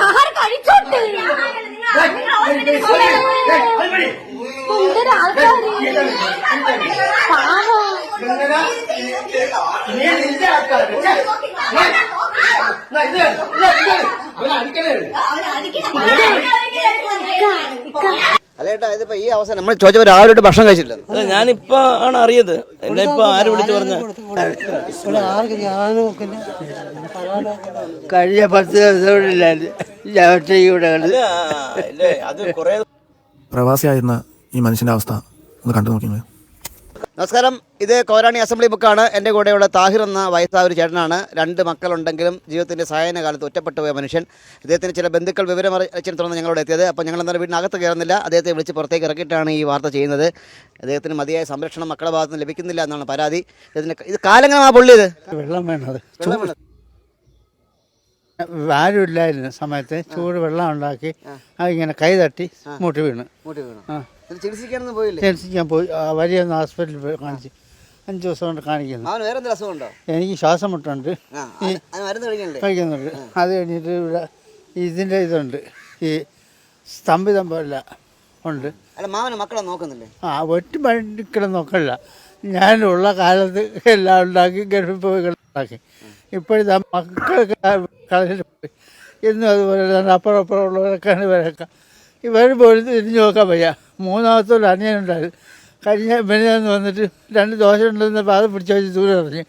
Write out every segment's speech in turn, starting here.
ആഹാരം കഴിച്ചോട്ടെ നിങ്ങൾ- നിങ്ങൾ ഹോസ്പിറ്റലിൽ പോകണം. എന്തിനാ ഇതിപ്പോ ഈ അവസരം നമ്മൾ ചോദിച്ചപ്പോൾ രാവിലെ ഭക്ഷണം കഴിച്ചില്ല അല്ല ഞാനിപ്പോ ആണ് അറിയത്. എന്നെ ഇപ്പൊ ആര് വിളിച്ചു പറഞ്ഞ? കഴിഞ്ഞ പത്ത് ദിവസം പ്രവാസിയായിരുന്ന ഈ മനുഷ്യന്റെ അവസ്ഥ ഒന്ന് കണ്ടു നോക്കിയത് നമസ്കാരം. ഇത് കോരാണി അസംബ്ലി ബുക്കാണ്. എന്റെ കൂടെയുള്ള താഹിർ എന്ന വയസ്സായ ഒരു ചേട്ടനാണ്. രണ്ട് മക്കളുണ്ടെങ്കിലും ജീവിതത്തിന്റെ സഹായന കാലത്ത് ഒറ്റപ്പെട്ടു പോയ മനുഷ്യൻ. ഇദ്ദേഹത്തിന് ചില ബന്ധുക്കൾ വിവരം അറിയിച്ചതിനെ തുടർന്ന് ഞങ്ങളോട് എത്തിയത്. അപ്പോൾ ഞങ്ങൾ എന്നാലും വീടിനകത്ത് കയറുന്നില്ല. അദ്ദേഹത്തെ വിളിച്ച് പുറത്തേക്ക് ഇറക്കിയിട്ടാണ് ഈ വാർത്ത ചെയ്യുന്നത്. അദ്ദേഹത്തിന് മതിയായ സംരക്ഷണം മക്കളുടെ ഭാഗത്ത് നിന്ന് ലഭിക്കുന്നില്ല എന്നാണ് പരാതി. ഇതിന് ഇത് കാലങ്ങളാ പൊള്ളിയത് വെള്ളം വേണത്. വെള്ളം വേണം. ആരുമില്ലായിരുന്ന സമയത്ത് ചൂട് വെള്ളം ഉണ്ടാക്കി അതിങ്ങനെ കൈ തട്ടി മുട്ടി വീണ്. മുട്ടി വീണു. ആ. ഇത് ചികിത്സിക്കാനൊന്നും പോയില്ലേ? ചികിത്സിക്കാൻ പോയി. വലിയ ഒന്ന് ഹോസ്പിറ്റലിൽ പോയി കാണിച്ച്. അഞ്ച് ദിവസം കൊണ്ട് കാണിക്കുന്നു. അവന് വേറെ എന്തെങ്കിലും അസുഖമുണ്ടോ? എനിക്ക് ശ്വാസം മുട്ടുണ്ട്. മരുന്ന് കഴിക്കുന്നുണ്ട്. അത് കഴിഞ്ഞിട്ട് ഇവിടെ ഇതിന്റെ ഇതുണ്ട്. ഈ സ്തംഭിതം പോലെ ഉണ്ട്. അല്ല മക്കളെ നോക്കുന്നില്ലേ? ആ ഒറ്റ മണിക്കളെ നോക്കല്ല. ഞാനുള്ള കാലത്ത് എല്ലാം ഉണ്ടാക്കി ഗൾഫിൽ പോയി ഉണ്ടാക്കി ഇപ്പോഴത്തെ മക്കളൊക്കെ കളഞ്ഞിട്ട് പോയി. എന്നും അതുപോലെ തന്നെ അപ്പുറം അപ്പുറം ഉള്ളവരൊക്കെയാണ് ഇവരൊക്കെ ഇവർ പോലും തിരിഞ്ഞു നോക്കാൻ വയ്യ. മൂന്നാമത്തെ ഒരു അനിയനുണ്ടായിരുന്നു കഴിഞ്ഞ മെനിയാന്ന് വന്നിട്ട് രണ്ട് ദോശ ഉണ്ടെന്ന് പാത പിടിച്ചു വെച്ച് ദൂരെ എറിഞ്ഞ്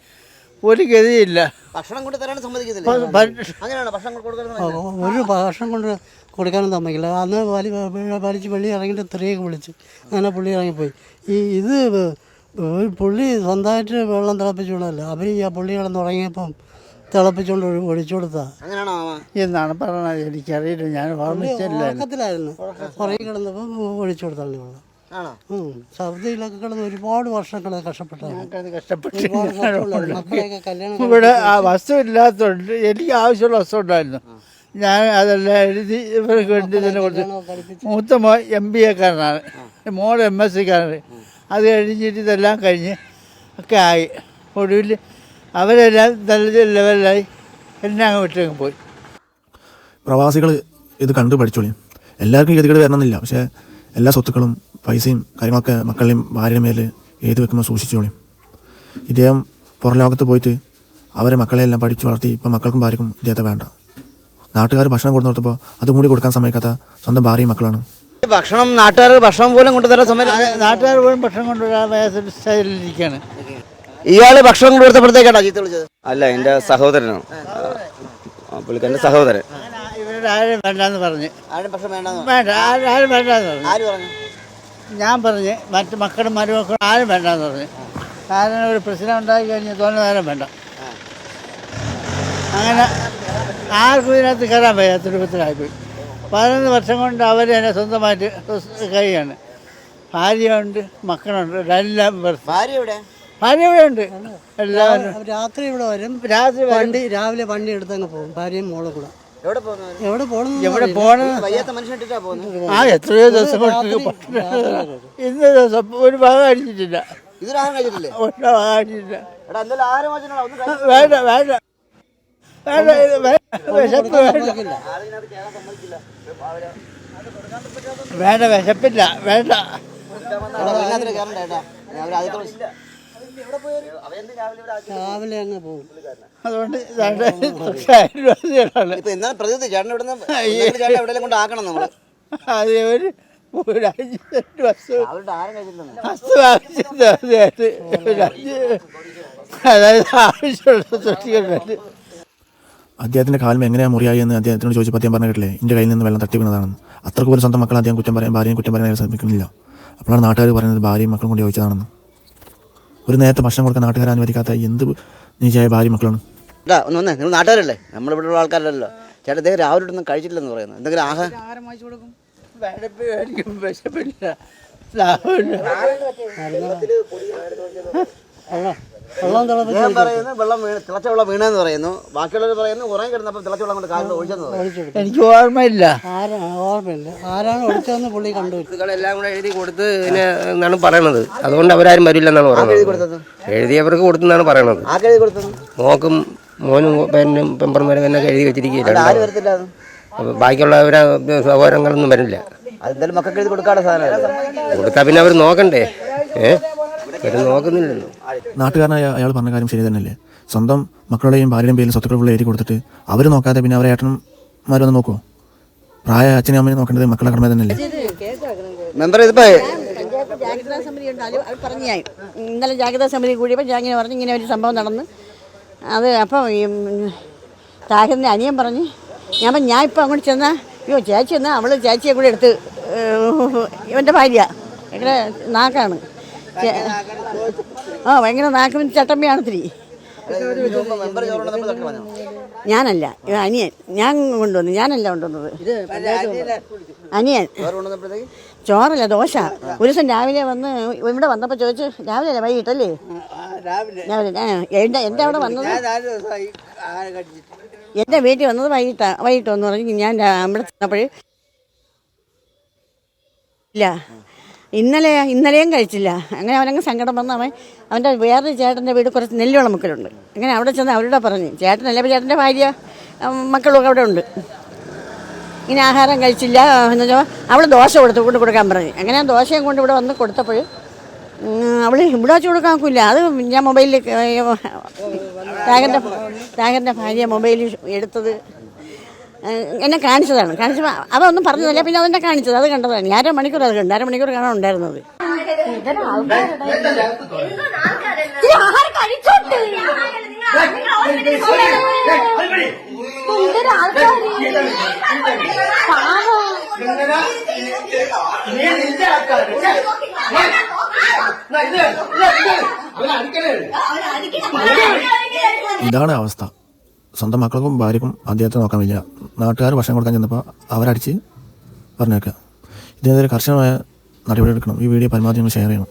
ഒരു ഗതിയില്ല. ഭക്ഷണം കൊണ്ട് തരാൻ ഭക്ഷണം ഒരു ഭാഷം കൊണ്ട് കൊടുക്കാനും സമ്മതിക്കില്ല. അന്ന് വലി വലിച്ച് വെള്ളി ഇറങ്ങിയിട്ട് തെറിയൊക്കെ വിളിച്ച്. അങ്ങനെ പുള്ളി ഇറങ്ങിപ്പോയി. ഈ ഇത് ഒരു പുള്ളി സ്വന്തമായിട്ട് വെള്ളം തിളപ്പിച്ചുകൊണ്ടല്ല അവർ ഈ ആ പുള്ളി കിടന്ന് തുടങ്ങിയപ്പം തിളപ്പിച്ചുകൊണ്ട് ഒഴി- ഒഴിച്ചു കൊടുത്താ. എന്നാണ് പറഞ്ഞത്. എനിക്കറിയില്ല. ഞാൻ ഓർമ്മിച്ചില്ലായിരുന്നു പുറകെ കിടന്നപ്പോൾ ഒഴിച്ചു കൊടുത്താണ് വെള്ളം. ഉം. കിടന്ന് ഒരുപാട് വർഷങ്ങൾ കല്യാണം ഇവിടെ ആ വസ്തു ഇല്ലാത്തതുകൊണ്ട് എനിക്ക് ആവശ്യമുള്ള വസ്തു ഉണ്ടായിരുന്നു. ഞാൻ അതെല്ലാം എഴുതി ഇവർക്ക് വേണ്ടി തന്നെ കൊടുത്തു. മൂത്ത മോ എം ബി എക്കാരനാണ്. മോൾ എം എസ് സിക്കാരൻ അത് കഴിഞ്ഞിട്ട് ഇതെല്ലാം കഴിഞ്ഞ് ഒക്കെ ആയി. ഒടുവിൽ അവരെല്ലാം നല്ല ലെവലിലായി എന്നെ അങ്ങ് വിട്ടങ്ങ് പോയി. പ്രവാസികൾ ഇത് കണ്ടു പഠിച്ചോളിയും എല്ലാവർക്കും ഗതികൾ വരണമെന്നില്ല. പക്ഷേ എല്ലാ സ്വത്തുക്കളും പൈസയും കാര്യങ്ങളൊക്കെ മക്കളുടെയും ഭാര്യയുടെ മേൽ എഴുതി വെക്കുമ്പോൾ സൂക്ഷിച്ചോളിയും ഇദ്ദേഹം പുറം ലോകത്ത് പോയിട്ട് അവരെ മക്കളെല്ലാം പഠിച്ചു വളർത്തി ഇപ്പം മക്കൾക്കും ഭാര്യക്കും ഇദ്ദേഹത്തെ വേണ്ട. നാട്ടുകാർ ഭക്ഷണം കൊടുത്തു കൊടുത്തപ്പോൾ അതും കൂടി കൊടുക്കാൻ സമയക്കാത്ത സ്വന്തം ഭാര്യയും മക്കളാണ്. ഈ ഭക്ഷണം നാട്ടുകാർ ഭക്ഷണം പോലും കൊണ്ടുതരാൻ സമയം നാട്ടുകാർ പോലും ഭക്ഷണം കൊണ്ടുവരാൻ സ്റ്റൈലിൽ സ്റ്റൈലിരിക്കുകയാണ് ഇയാൾ ഭക്ഷണം കൊടുത്തപ്പോഴത്തേക്കാണോ ചീത്ത വിളിച്ചത്? അല്ല എന്റെ സഹോദരനാണ്. പുള്ളിക്കാരന്റെ സഹോദരൻ. വേണ്ടെന്ന് പറഞ്ഞ്. ആരും ഭക്ഷണം വേണ്ടെന്ന് വേണ്ട ആരും ആരും വേണ്ടെന്ന് പറഞ്ഞു. ആര് പറഞ്ഞു? ഞാൻ പറഞ്ഞ് മറ്റു മക്കളും മരുമക്കളും ആരും വേണ്ടെന്ന് പറഞ്ഞു. കാരണം ഒരു പ്രശ്നം ഉണ്ടായി കഴിഞ്ഞ് തോന്നുന്ന നേരം വേണ്ട. അങ്ങനെ ആർക്കും ഇതിനകത്ത് കയറാൻ വയ്യാത്ത രൂപത്തിലായിപ്പോയി പതിനൊന്ന് വർഷം കൊണ്ട് അവർ തന്നെ സ്വന്തമായിട്ട് കഴിയാണ്. ഭാര്യയുണ്ട് മക്കളുണ്ട് എല്ലാം ഭാര്യ എവിടെ? ഭാര്യ ഇവിടെ ഉണ്ട് എല്ലാവരും. രാത്രി ഇവിടെ വരും. രാത്രി വണ്ടി രാവിലെ വണ്ടി എടുത്തങ്ങ് പോകും. ഭാര്യയും മോളും കൂടെ. എവിടെ പോകണം എവിടെ പോകണം ആ എത്രയോ ദിവസം ഇന്ന് ദിവസം ഒരു ഭാഗം അടിച്ചിട്ടില്ല. ഒരു ഭാഗം അടിച്ചിട്ടില്ല. വേണ്ട വേണ്ട. വേണ്ട ഇത് വേ- വിശപ്പ് വേണ്ട. വേണ്ട വിശപ്പില്ല. വേണ്ട. രാവിലെ അങ്ങ് പോകും അതുകൊണ്ട് ഇപ്പൊ എന്താണ് പ്രതിനിധി ചേട്ടൻ ഇവിടെ ചേട്ടൻ എവിടെയെങ്കിലും കൊണ്ട് ആക്കണം നമ്മൾ. അത് ഒരു ഒരു അഞ്ച് സെന്റ് വസ്തു അവരുടെ ആഹാരം കഴിച്ചിട്ടുണ്ടെന്ന്. വസ്തു വാങ്ങിച്ചത് ആദ്യമായിട്ട് ഒരു അഞ്ച് അതായത് ആവശ്യമുള്ള സൃഷ്ടിക്കാൻ അദ്ദേഹത്തിന്റെ കാലം എങ്ങനെയാണ് മുറിയായി എന്ന് അദ്ദേഹത്തിനോട് ചോദിച്ചപ്പോൾ അദ്ദേഹം പറഞ്ഞ കേട്ടില്ലേ എന്റെ കയ്യിൽ നിന്ന് വെള്ളം തട്ടി വീണതാണെന്ന് അത്രയ്ക്ക് പോലും സ്വന്തം മക്കളെ അദ്ദേഹം കുറ്റം പറയാൻ ഭാര്യയും കുറ്റം പറയാൻ ശ്രമിക്കുന്നില്ല. അപ്പോഴാണ് നാട്ടുകാർ പറയുന്നത് ഭാര്യയും മക്കളും കൂടി ചോദിച്ചതാണെന്ന്. ഒരു നേരത്തെ ഭക്ഷണം കൊടുക്കാൻ നാട്ടുകാർ അനുവദിക്കാത്ത എന്ത് നീചായ ഭാര്യ മക്കളാണ്? ഒന്ന് വന്നേ. നിങ്ങൾ നാട്ടുകാരല്ലേ? നമ്മളിവിടെ ഉള്ള ആൾക്കാരല്ലല്ലോ. ചേട്ടാ ഇദ്ദേഹം രാവിലെ ഒന്നും കഴിച്ചിട്ടില്ലെന്ന് പറയുന്നത് എന്തെങ്കിലും ആഹാരം? വിശപ്പില്ല. അദ്ദേഹം പറയുന്നു വെള്ളം വീണ് തിളച്ച വെള്ളം വീണെന്ന് പറയുന്നു. ബാക്കിയുള്ളവർ പറയുന്നു കുറേ കിടന്നപ്പോൾ തിളച്ച വെള്ളം കൊണ്ട് കാലിൽ ഒഴിച്ചെന്ന് പറയുന്നു എനിക്ക് ഓർമ്മയില്ല. ആരാ ഓർമ്മയില്ല. ആരാണ് ഒഴിച്ചതെന്ന് പുള്ളി കണ്ടു. എല്ലാം കൂടെ എഴുതി കൊടുത്ത് ഇതിനെ എന്നാണ് പറയണത്. അതുകൊണ്ട് അവരാരും വരില്ലെന്നാണ് എഴുതി പറയുന്നത്. എഴുതിയവർക്ക് കൊടുത്തെന്നാണ് പറയണത്. എഴുതി കൊടുത്തത്? മോക്കും മോനും പെണ്ണും പെമ്പർമാരും എന്നൊക്കെ എഴുതി വെച്ചിരിക്കില്ല വെച്ചിരിക്കുകയില്ല ബാക്കിയുള്ളവരെ സഹോദരങ്ങളൊന്നും വരില്ല. അതെന്തായാലും മക്കൾക്ക് എഴുതി കൊടുക്കാനുള്ള സാധനം കൊടുത്താൽ പിന്നെ അവർ നോക്കണ്ടേ? ഏ? അവർ നോക്കുന്നില്ലല്ലോ. നാട്ടുകാരനായ അയാൾ പറഞ്ഞ കാര്യം ശരി തന്നെയല്ലേ? സ്വന്തം മക്കളുടെയും ഭാര്യയുടെയും പേരിൽ സ്വത്തുക്കളുള്ള എഴുതി കൊടുത്തിട്ട് അവർ നോക്കാതെ പിന്നെ അവരെ ഏട്ടന്മാരൊന്ന് നോക്കുമോ പ്രായ അച്ഛനും അമ്മയും നോക്കേണ്ടത് മക്കളുടെ കടമ തന്നെയല്ലേ? മെമ്പർ ഇതിപ്പോ ജാഗ്രതാ സമിതി ഉണ്ട് അത് അത് പറഞ്ഞു ഞാൻ ഇന്നലെ ജാഗ്രതാ സമിതി കൂടിയപ്പോൾ ഞാൻ ഇങ്ങനെ പറഞ്ഞു ഇങ്ങനെ ഒരു സംഭവം നടന്ന്. അത് അപ്പോൾ ഈ താഹിറിന്റെ അനിയൻ പറഞ്ഞ് ഞാൻ ഞാൻ ഇപ്പോൾ അങ്ങോട്ട് ചെന്നാൽ അയ്യോ ചേച്ചി എന്നാൽ അവൾ ചേച്ചിയെ കൂടെ എടുത്ത് ഇവന്റെ ഭാര്യ ഭയങ്കര നാക്കാണ്. ആ ഭയങ്കര നാക്കും ചട്ടമ്പിയാണ് ഇത്തിരി? ഞാനല്ല അനിയൻ. ഞാൻ കൊണ്ടുവന്നു. ഞാനല്ല കൊണ്ടുവന്നത്. അനിയൻ. ചോറല്ല ദോശ. ഒരു ദിവസം രാവിലെ വന്ന് ഇവിടെ വന്നപ്പോൾ ചോദിച്ചു രാവിലെ അല്ലേ വൈകിട്ടല്ലേ? രാവിലെ എന്റെ എന്റെ അവിടെ വന്നത്? എന്റെ വീട്ടിൽ വന്നത് വൈകിട്ടാ വൈകിട്ടോന്ന് പറഞ്ഞ് ഞാൻ അവിടെ ചെന്നപ്പോൾ ഇല്ല. ഇന്നലെ ഇന്നലെയും കഴിച്ചില്ല അങ്ങനെ അവനങ്ങ് സങ്കടം വന്ന് അവൻ അവന്റെ വേറൊരു ചേട്ടന്റെ വീട് കുറച്ച് നെല്ലുള്ള മക്കളുണ്ട് അങ്ങനെ അവിടെ ചെന്ന് അവരോട് പറഞ്ഞു ചേട്ടനല്ലേ അല്ലെങ്കിൽ ചേട്ടന്റെ ഭാര്യ മക്കളൊക്കെ അവിടെ ഉണ്ട് ഇങ്ങനെ ആഹാരം കഴിച്ചില്ല എന്ന് വെച്ചാൽ അവൾ ദോശ കൊടുത്ത് കൊണ്ട് കൊടുക്കാൻ പറഞ്ഞു അങ്ങനെ ദോശയും കൊണ്ട് ഇവിടെ വന്ന് കൊടുത്തപ്പോൾ അവൾ ഇവിടെ വെച്ച് കൊടുക്കാൻ ഒക്കില്ല അത് ഞാൻ മൊബൈലിൽ ടാഗറിന്റെ ടാഗറിന്റെ ഭാര്യ മൊബൈലിൽ എടുത്തത് എന്നെ കാണിച്ചതാണ് കാണിച്ചപ്പോൾ അതൊന്നും പറഞ്ഞതല്ല പിന്നെ അതെന്നെ കാണിച്ചത് അത് കണ്ടതാണ് അര മണിക്കൂർ അത് കണ്ടു അര മണിക്കൂർ കാണാൻ ഉണ്ടായിരുന്നത് ഇതാണ് അവസ്ഥ സ്വന്തം മക്കൾക്കും ഭാര്യക്കും അദ്ദേഹത്തെ നോക്കാൻ വയ്യ. നാട്ടുകാർ ഭക്ഷണം കൊടുക്കാൻ ചെന്നപ്പോൾ അവരടിച്ച് പറഞ്ഞേക്കുക ഇതിനെതിരെ കർശനമായ നടപടി എടുക്കണം ഈ വീഡിയോ പരമാവധി നമ്മൾ ഷെയർ ചെയ്യണം.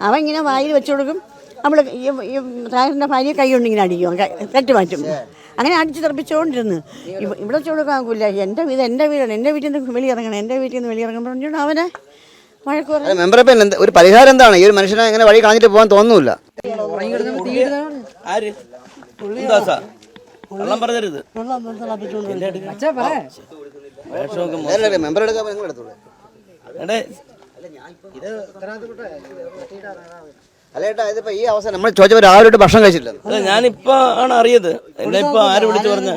അവ ഇങ്ങനെ വായിൽ വെച്ച് കൊടുക്കും. നമ്മൾ ഈ താരന്റെ ഭാര്യ കൈ കൊണ്ട് ഇങ്ങനെ അടിക്കും. തെറ്റ് മാറ്റും. അങ്ങനെ അടിച്ച് തെറിപ്പിച്ചുകൊണ്ടിരുന്നു ഇവ- ഇവിടെ വെച്ച് കൊടുക്കാനില്ല എന്റെ വീട് എന്റെ വീടാണ്. എന്റെ വീട്ടിൽ നിന്ന് വെളിയിറങ്ങണം. എന്റെ വീട്ടിൽ നിന്ന് വെളിയിറങ്ങുമ്പോൾ പറഞ്ഞുകൊണ്ട് അവനെ ഒരു പരിഹാരം എന്താണ്? ഈ ഒരു മനുഷ്യനെ ഇങ്ങനെ വഴി കളഞ്ഞിട്ട് പോകാൻ തോന്നുന്നില്ല. പറഞ്ഞരുത്. മെമ്പർ എടുക്കാൻ നിങ്ങൾ എടുത്തോളൂ. എടേ. അല്ല ഏട്ടാ ഇതിപ്പോ ഈ അവസ്ഥ നമ്മൾ ചോദിച്ചവർ ആരോട്ട് ഭക്ഷണം കഴിച്ചില്ല അല്ല ഞാനിപ്പോ ആണ് അറിയത്. എന്നെ ഇപ്പൊ ആര് വിളിച്ചു പറഞ്ഞ?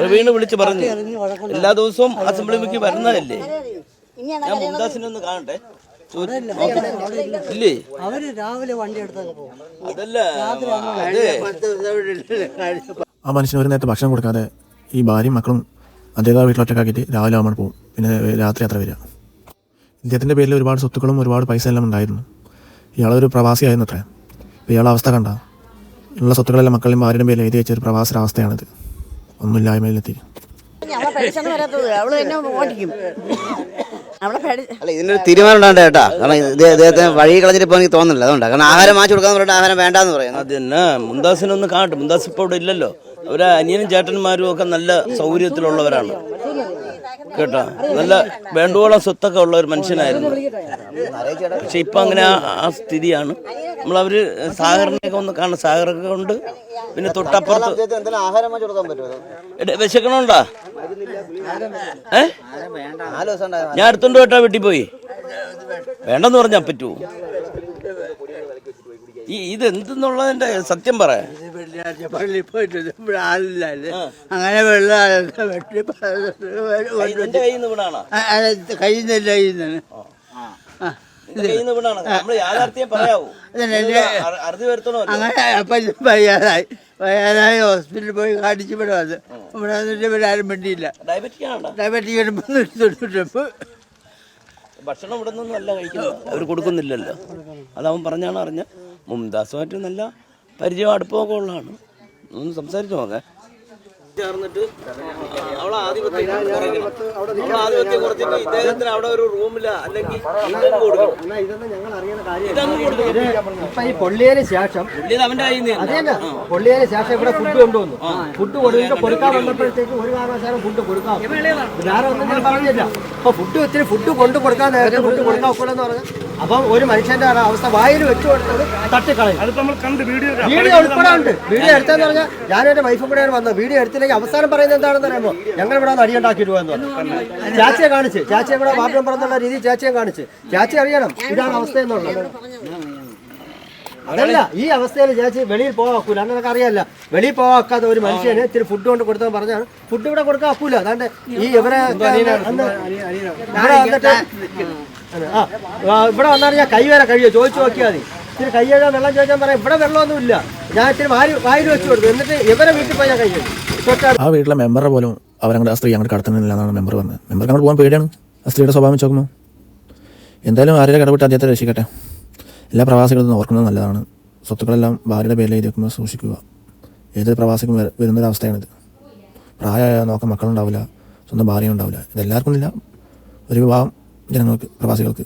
പ്രവീണ് വിളിച്ചു പറഞ്ഞു. എല്ലാ ദിവസവും അസംബ്ലി അസംബ്ലിക്ക് വരുന്നതല്ലേ? ഞാൻ മുന്താസിനെ ഒന്ന് കാണട്ടെ. ഇല്ലേ. അവർ രാവിലെ വണ്ടി പോകും ആ മനുഷ്യൻ ഒരു നേരത്തെ ഭക്ഷണം കൊടുക്കാതെ ഈ ഭാര്യയും മക്കളും അദ്ദേഹം വീട്ടിലൊറ്റക്കാക്കിയിട്ട് രാവിലെ ആകുമ്പോൾ പോകും പിന്നെ രാത്രി അത്ര വരിക. ഇദ്ദേഹത്തിന്റെ പേരിൽ ഒരുപാട് സ്വത്തുക്കളും ഒരുപാട് പൈസ എല്ലാം ഉണ്ടായിരുന്നു. ഇയാളൊരു പ്രവാസിയായിരുന്നു അത്രേ. അപ്പോൾ ഇയാളെ അവസ്ഥ കണ്ട? ഉള്ള സ്വത്തുക്കളെല്ലാം മക്കളുടെയും ഭാര്യയുടെ പേരിൽ എഴുതി വെച്ച ഒരു പ്രവാസിയുടെ അവസ്ഥയാണിത്. ഒന്നുമില്ലായ്മയിലെത്തി അവളെ വരാത്തത്. എന്നെ ഓടിക്കും. അല്ല ഇതിനൊരു തീരുമാനം ഉണ്ടാകട്ടെ ഏട്ടാ കാരണം ഇത് ഇദ്ദേഹത്തെ വഴി കളഞ്ഞിട്ട് പോകാൻ എനിക്ക് തോന്നുന്നില്ല. അതുകൊണ്ട് കാരണം ആഹാരം മാറ്റി കൊടുക്കാന്ന് പറഞ്ഞിട്ട് ആഹാരം വേണ്ടാന്ന് പറയുന്നു. അത് തന്നെ. മുന്താസിനെ ഒന്ന് കാണട്ടെ മുന്താസ് ഇപ്പൊ ഇവിടെ ഇല്ലല്ലോ. അവരെ അനിയനും ചേട്ടന്മാരും ഒക്കെ നല്ല സൗകര്യത്തിലുള്ളവരാണ്. കേട്ടോ. നല്ല വേണ്ടുവോളം സ്വത്തൊക്കെ ഉള്ള ഒരു മനുഷ്യനായിരുന്നു. പക്ഷെ ഇപ്പൊ അങ്ങനെ ആ- സ്ഥിതിയാണ്. സ്ഥിതിയാണ് നമ്മളവര് സാഗറിനെയൊക്കെ ഒന്ന് കാണണം സാഗറൊക്കെ ഉണ്ട്. പിന്നെ തൊട്ടപ്പുറത്ത് വിശക്കണുണ്ടാ? ഏ? ഞാൻ അടുത്തുണ്ട് കേട്ടാ വീട്ടിൽ പോയി വേണ്ടെന്ന് പറഞ്ഞാ പറ്റുമോ ഈ ഇത് എന്തെന്നുള്ളതിന്റെ സത്യം പറയാ വെള്ളിയാഴ്ച പള്ളിയിൽ പോയിട്ട് ഇവിടെ ആളില്ലല്ലേ അങ്ങനെ വെള്ളം വെട്ടി എന്റെ കയ്യിൽ നിന്ന് നിന്ന് എന്റെ അങ്ങനെ അപ്പം വയ്യാതായി. വയ്യാതായി ഹോസ്പിറ്റലിൽ പോയി കാണിച്ചു ഇവിടെ വന്ന്. ഇവിടെ വന്നിട്ട് ഇവിടെ ആരും വേണ്ടിയില്ല ഡയബറ്റിക് വരുമ്പോൾ ഭക്ഷണം ഇവിടെ നിന്നല്ല കഴിക്കുന്നത്. അവർ കൊടുക്കുന്നില്ലല്ലോ. അതവൻ പറഞ്ഞാണ് അറിഞ്ഞ മുംതാസുമായിട്ട് നല്ല പരിചയം അടുപ്പമൊക്കെ ഉള്ളതാണ്. ഒന്ന് സംസാരിച്ചു നോക്കേ. ചേർന്നിട്ട് അവളെ ആധിപത്യം അവളെ ആധിപത്യം കുറച്ചിട്ട് ഇദ്ദേഹത്തിന് അവിടെ ഒരു റൂമില്ല അല്ലെങ്കിൽ പൊള്ളിയതിന് ശേഷം അവന്റെ പൊള്ളിയതിന് ശേഷം ഇവിടെ ഫുഡ് കൊണ്ടുവന്നു. ഫുഡ് കൊടുക്കുന്ന കൊടുക്കാൻ വന്നപ്പോഴത്തേക്ക് ഒരു കാരണവശാലും ഫുഡ് കൊടുക്കാം. വേറെ ഒന്നും ഞാൻ പറഞ്ഞില്ല. അപ്പൊ ഫുഡ് ഒത്തിരി ഫുഡ് കൊണ്ടു കൊടുക്കാൻ നേരത്തെ ഫുഡ് കൊടുക്കാൻ ഒക്കെ പറഞ്ഞാൽ അപ്പം ഒരു മനുഷ്യന്റെ അവസ്ഥ വായിൽ വെച്ചു കൊടുത്തത് തട്ടിക്കളയും. വീഡിയോ ഉൾപ്പെടെ ഉണ്ട്. വീഡിയോ എടുത്തെന്ന് പറഞ്ഞാൽ ഞാൻ എന്റെ വൈഫും കൂടെയാണ് വന്നത്. വീഡിയോ എടുത്തില്ലെങ്കിൽ അവസാനം പറയുന്നത് എന്താണെന്ന് പറയുമ്പോൾ ഞങ്ങൾ ഇവിടെ അടി ഉണ്ടാക്കിയിട്ട് പോയെന്ന് പറഞ്ഞു. ചാച്ചിയെ കാണിച്ച്. ചാച്ചിയെ ഇവിടെ വാർഡ് പറഞ്ഞുള്ള രീതി രീതിയിൽ ചാച്ചിയെ കാണിച്ച്. ചാച്ചി അറിയണം. ഇതാണ് അവസ്ഥ എന്നുള്ളത്. അതല്ല ഈ അവസ്ഥയിൽ ചേച്ചി വെളിയിൽ പോവാക്കൂല അങ്ങനെ അറിയാല്ല. വെളിയിൽ പോവാക്കാത്ത ഒരു മനുഷ്യന് ഇത്തിരി ഫുഡ് കൊണ്ട് കൊടുത്തെന്ന് പറഞ്ഞാണ്. ഫുഡ് ഇവിടെ കൊടുക്കാൻ അപ്പൂല അതാണ്ട് ഈ ഇവരെ ആ ഇവിടെ വന്നാൽ ഞാൻ കൈ വരെ കഴിയോ ചോദിച്ചു നോക്കിയാൽ മതി. ഇത്തിരി കൈ കഴുകാൻ വെള്ളം ചോദിച്ചാൽ പറയാം ഇവിടെ വെള്ളമൊന്നുമില്ല ഞാൻ ഇത്തിരി വാരി വായിൽ വെച്ച് കൊടുത്തു. എന്നിട്ട് ഇവരെ വീട്ടിൽ പോയി ഞാൻ കൈ കഴുകി. ആ വീട്ടിലെ മെമ്പറെ പോലും അവരങ്ങോട്ട് സ്ത്രീ അങ്ങോട്ട് കടത്തുന്നില്ല എന്നാണ് മെമ്പർ പറഞ്ഞത് മെമ്പർക്ക് അങ്ങോട്ട് പോകാൻ പേടിയാണ്. ആ സ്ത്രീയുടെ സ്വഭാവം നോക്കുമ്പോൾ എന്തായാലും ആരുടെ കടപെട്ട് അദ്ദേഹത്തെ രക്ഷിക്കട്ടെ? എല്ലാ പ്രവാസികളും ഓർക്കുന്നത് നല്ലതാണ്. സ്വത്തുക്കളെല്ലാം ഭാര്യയുടെ പേരിൽ എഴുതി വെക്കുമ്പോൾ സൂക്ഷിക്കുക. ഏതൊരു പ്രവാസിക്കും വര- വരുന്നൊരവസ്ഥയാണിത് പ്രായമായ നോക്കാൻ മക്കളുണ്ടാവില്ല. സ്വന്തം ഭാര്യ ഉണ്ടാവില്ല ഇതെല്ലാവർക്കും ഇല്ല. ഒരു വിവാഹം ജനങ്ങൾക്ക് പ്രവാസികൾക്ക്